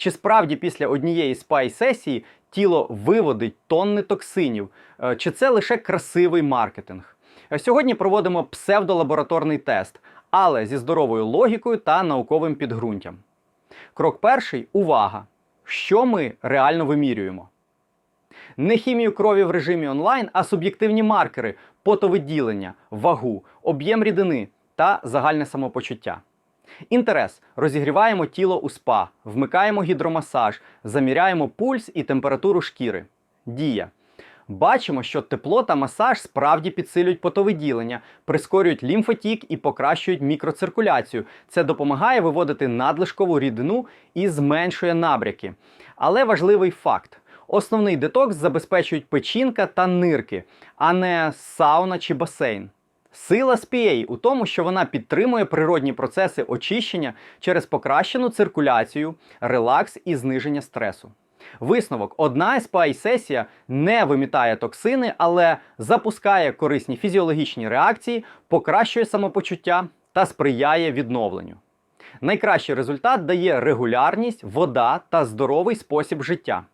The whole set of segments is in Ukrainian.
Чи справді після однієї спай-сесії тіло виводить тонни токсинів? Е, Чи це лише красивий маркетинг? Е, Сьогодні проводимо псевдолабораторний тест, але зі здоровою логікою та науковим підґрунтям. Крок перший увага! Що ми реально вимірюємо? Не хімію крові в режимі онлайн, а суб'єктивні маркери, потовиділення, вагу, об'єм рідини та загальне самопочуття. Інтерес розігріваємо тіло у спа, вмикаємо гідромасаж, заміряємо пульс і температуру шкіри. Дія. Бачимо, що тепло та масаж справді підсилюють потовиділення, прискорюють лімфотік і покращують мікроциркуляцію. Це допомагає виводити надлишкову рідину і зменшує набряки. Але важливий факт: основний детокс забезпечують печінка та нирки, а не сауна чи басейн. Сила SPA у тому, що вона підтримує природні процеси очищення через покращену циркуляцію, релакс і зниження стресу. Висновок: одна SPA-сесія не вимітає токсини, але запускає корисні фізіологічні реакції, покращує самопочуття та сприяє відновленню. Найкращий результат дає регулярність, вода та здоровий спосіб життя.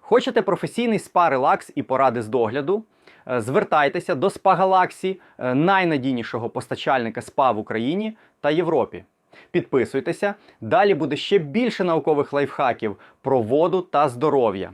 Хочете професійний спа релакс і поради з догляду? Е, Звертайтеся до Galaxy, е, найнадійнішого постачальника СПА в Україні та Європі. Підписуйтеся, далі буде ще більше наукових лайфхаків про воду та здоров'я.